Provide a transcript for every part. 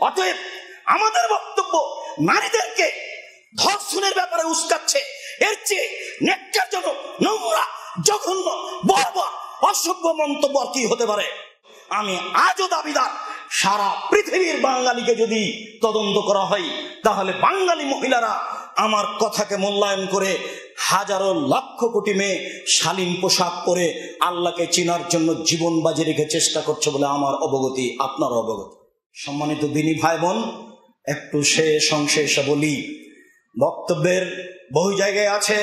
অতএব আমাদের বক্তব্য নারীদেরকে ধর্ষণের ব্যাপারে উস্কাচ্ছে। এর চেয়ে নেককারজনক, নোংরা, জঘন্য, বর্বর, অসভ্য মন্তব্য কি হতে পারে? আমি আজও দাবিদার, সারা পৃথিবীর বাঙালিকে যদি তদন্ত করা হয়, তাহলে বাঙালি মহিলারা আমার কথাকে মূল্যায়ন করে হাজারো লক্ষ কোটি মেয়ে শালীন পোশাক পরে আল্লাহকে চিনার জন্য জীবন বাজি রেখে চেষ্টা করছে বলে আমার অবগতি আপনার অবগতি। সম্মানিত দিনী ভাই বোন একটু অংশে এসে বলি, বক্তব্যের বহু জায়গায় আছে,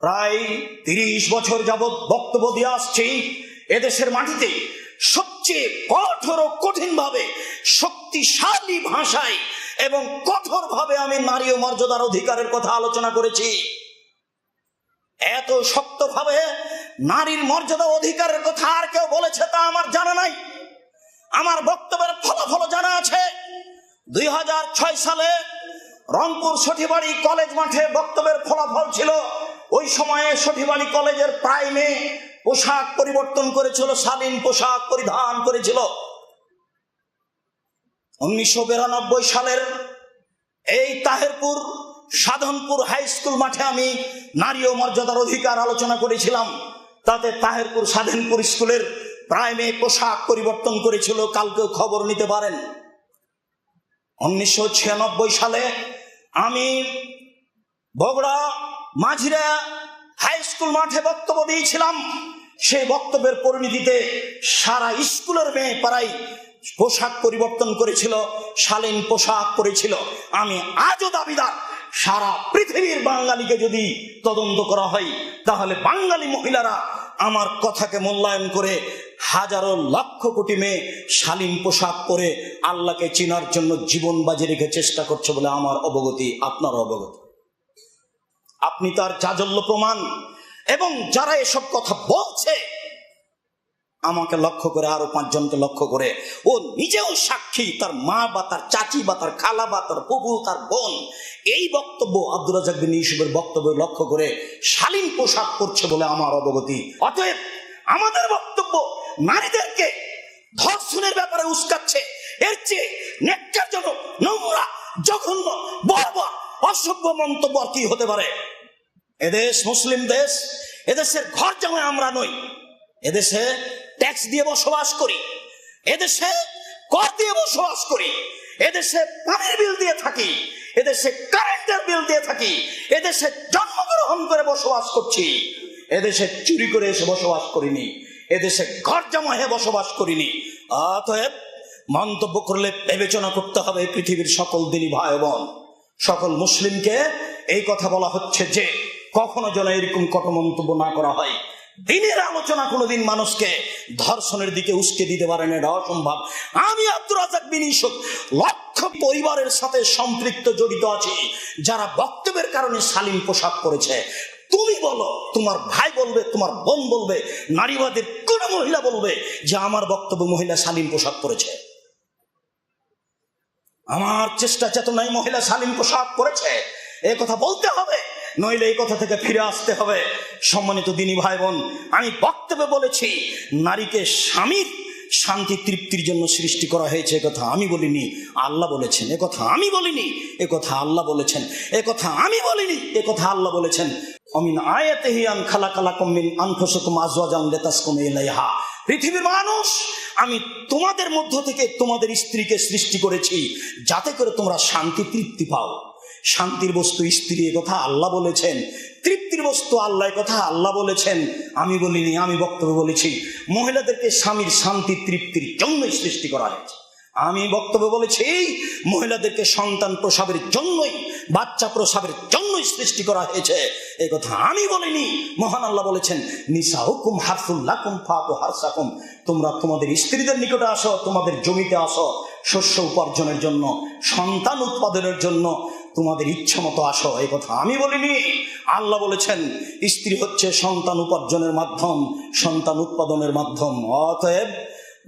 প্রায় তিরিশ বছর যাবৎ বক্তব্য দিয়ে আসছি, এদেশের মাটিতে সবচেয়ে কঠোর ও কঠিন ভাবে শক্তিশালী ভাষায় এবং কঠোর ভাবে আমি নারী ও মর্যাদার অধিকারের কথা আলোচনা করেছি। এত শক্তভাবে নারীর মর্যাদা অধিকারের কথা আর কেউ বলেছে তা আমার জানা নাই। আমার বক্তব্যের ফলাফল জানা আছে। দুই হাজার ছয় সালে রংপুর সঠিবাড়ি কলেজ মাঠে বক্তব্যের ফলাফল ছিল। ওই সময়ে সঠিবাড়ি কলেজের প্রাইমে পোশাক পরিবর্তন করেছিল, শালীন পোশাক পরিধান করেছিল। উনিশশো বিরানব্বই সালের এই তাহেরপুর সাধনপুর হাই স্কুল মাঠে আমি নারী ও মর্যাদার অধিকার আলোচনা করেছিলাম। তাতে তাহেরপুর সাধনপুর স্কুলের প্রায় মেয়ে পোশাক পরিবর্তন করেছিল, কালকেও খবর নিতে পারেন। উনিশশো ছিয়ানব্বই সালে আমি বগুড়া মাঝিরা হাই স্কুল মাঠে বক্তব্য দিয়েছিলাম। সেই বক্তব্যের পরিণতিতে সারা স্কুলের মেয়ে পাড়াই পোশাক পরিবর্তন করেছিল, শালীন পোশাক পরেছিল। আমি আজও দাবিদার, সারা পৃথিবীর বাঙালিকে যদি তদন্ত করা হয়, তাহলে বাঙালি মহিলারা আমার কথাকে মূল্যায়ন করে হাজারো লক্ষ কোটি মেয়ে শালীন পোশাক পরে আল্লাহকে চিনার জন্য জীবন বাজি রেখে চেষ্টা করছে বলে আমার অবগতি আপনার অবগতি। আপনি তার চাজল্য প্রমাণ এবং যারা এসব কথা বলছে, আমাকে লক্ষ্য করে, আরও পাঁচজনকে লক্ষ্য করে, ও নিজেও সাক্ষী, তার মা বা তার চাচি বা তার খালা বা তার প্রভু তার বোন, এই বক্তব্য আব্দুল রাজাক বিন ইউসুফের বক্তব্য লক্ষ্য করে শালীন পোশাক করছে বলে আমার অবগতি। অতএব আমাদের বক্তব্য নারীদেরকে ধর্ষণের ব্যাপারে উস্কাচ্ছে। এর চেয়ে নেককারজনক নোংরা, জঘন্য অসভ্য মন্তব্য কি হতে পারে? এদেশ মুসলিম দেশ, এদেশের ঘর জামাই আমরা নই। এদেশে ট্যাক্স দিয়ে বসবাস করি। এদেশে কর দিয়ে বসবাস করি। এদেশে পানির বিল দিয়ে থাকি। এদেশে কারেন্টের বিল দিয়ে থাকি। এদেশে জন্মগ্রহণ করে বসবাস করছি। এদেশে চুরি করে এসে বসবাস করিনি। এদেশে ঘর জামা হয়ে বসবাস করিনি। অতএব মন্তব্য করলে বিবেচনা করতে হবে পৃথিবীর সকল দিনী ভাই বোন সকল মুসলিমকে এই কথা বলা হচ্ছে যে, কখনো যেন এরকম কট মন্তব্য না করা হয়। দিনের আলোচনা কোনোদিন মানুষকে ধর্ষণের দিকে উস্কে দিতে পারে না, এটা অসম্ভব। আমি আব্দুর রাজাক বিন ইউসুফ, লক্ষ পরিবারের সাথে সম্পৃক্ত জড়িত আছি, যারা বক্তব্যের কারণে শালীন পোশাক পরেছে। তুমি বলো, তোমার ভাই বলবে, তোমার বোন বলবে, নারীবাদের কোন মহিলা বলবে যে আমার বক্তব্য মহিলা শালীন পোশাক পরেছে। আমার চেষ্টা চেতনায় মহিলা শালীন পোশাক পরেছে। এ কথা বলতে হবে, নইলে এই কথা থেকে ফিরে আসতে হবে। সম্মানিত দিনী ভাই বোন, আমি বক্তব্যে বলেছি, নারীকে স্বামীর শান্তি তৃপ্তির জন্য সৃষ্টি করা হয়েছে কথা আমি বলিনি, আল্লাহ বলেছেন কথা আমি বলিনি কথা আল্লাহ বলেছেন কথা আমি বলিনি কথা আল্লাহ বলেছেন। অমিন আয়াতেহি আন খালা কালা কমিন আনফসকুম আজওয়াজান লেতাসকুম ইলাইহা। পৃথিবীর মানুষ, আমি তোমাদের মধ্য থেকে তোমাদের স্ত্রীকে সৃষ্টি করেছি, যাতে করে তোমরা শান্তি তৃপ্তি পাও। শান্তির বস্তু স্ত্রী এ কথা আল্লাহ বলেছেন। তৃপ্তির বস্তু আল্লাহ এ কথা আল্লাহ বলেছেন। আমি বলিনি, আমি বক্তব্য বলেছি। মহিলাদেরকে স্বামীর শান্তি, তৃপ্তির জন্যই সৃষ্টি করা হয়েছে। আমি বক্তব্য বলেছি, মহিলাদেরকে সন্তান প্রসাবের জন্যই, বাচ্চা প্রসাবের জন্যই সৃষ্টি করা হয়েছে। এই কথা আমি বলিনি, মহান আল্লাহ বলেছেন নিসা হুকুম হারফুল্লাকুম ফাতু হারসাকুম। তোমরা তোমাদের স্ত্রীদের নিকটে আসো, তোমাদের জমিতে আসো, শস্য উপার্জনের জন্য, সন্তান উৎপাদনের জন্য তোমাদের ইচ্ছা মতো আসো এই কথা আমি বলিনি। আল্লাহ বলেছেন, স্ত্রী হচ্ছে সন্তান উপার্জনের মাধ্যম, সন্তান উৎপাদনের মাধ্যম। অতএব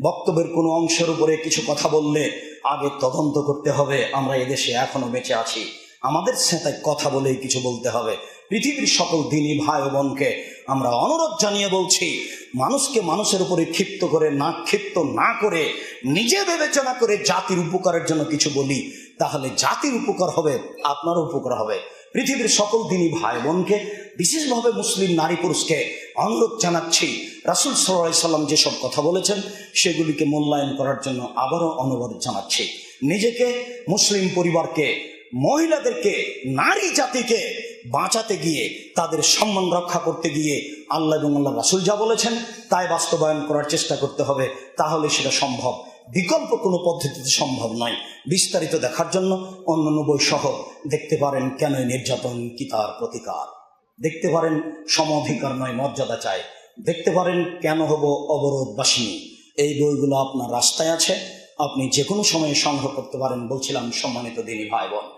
বক্তব্যের কোনো অংশের উপরে কিছু কথা বললে আগে তদন্ত করতে হবে, আমরা এদেশে এখনও বেঁচে আছি। আমাদের সাথে কথা বলেই কিছু বলতে হবে। পৃথিবীর সকল দিনই ভাই বোনকে আমরা অনুরোধ জানিয়ে বলছি, মানুষকে মানুষের উপরে ক্ষিপ্ত করে, না ক্ষিপ্ত না করে নিজে বিবেচনা করে জাতির উপকারের জন্য কিছু বলি, তাহলে জাতির উপকার হবে, আপনারও উপকার হবে। পৃথিবীর সকল দিনই ভাই বোনকে, বিশেষভাবে মুসলিম নারী পুরুষকে, অনুরোধ জানাচ্ছি, রাসুল সাল্লাম যেসব কথা বলেছেন, সেগুলিকে মূল্যায়ন করার জন্য আবারও অনুরোধ জানাচ্ছি। নিজেকে, মুসলিম পরিবারকে, মহিলাদেরকে, নারী জাতিকে বাঁচাতে গিয়ে, তাদের সম্মান রক্ষা করতে গিয়ে আল্লাহ এবং আল্লাহ রাসুল যা বলেছেন, তাই বাস্তবায়ন করার চেষ্টা করতে হবে, তাহলে সেটা সম্ভব। বিকল্প কোনো পদ্ধতিতে সম্ভব নয়। বিস্তারিত দেখার জন্য অন্যান্য বই সহ দেখতে পারেন কেন নির্যাতন কি তার প্রতিকার। দেখতে পারেন সম অধিকার নয় মর্যাদা চায় দেখতে পারেন কেন হব অবরোধবাসিনী এই বইগুলো আপনার রাস্তায় আছে। আপনি যে কোনো সময়ে সংগ্রহ করতে পারেন, বলছিলাম সম্মানিত দিনী ভাই বোন